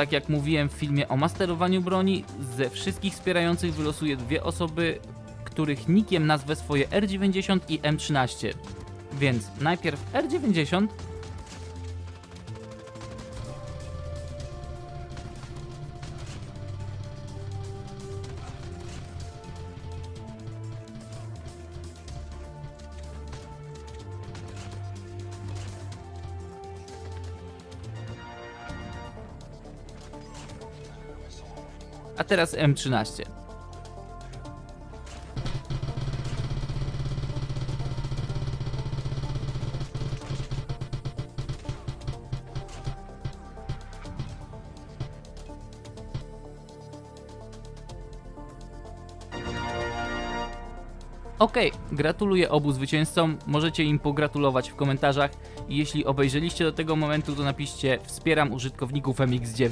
Tak jak mówiłem w filmie o masterowaniu broni, ze wszystkich wspierających wylosuję dwie osoby, których nikiem nazwę swoje R90 i M13. Więc najpierw R90, a teraz M13. Okej, gratuluję obu zwycięzcom, możecie im pogratulować w komentarzach i jeśli obejrzeliście do tego momentu to napiszcie wspieram użytkowników MX9.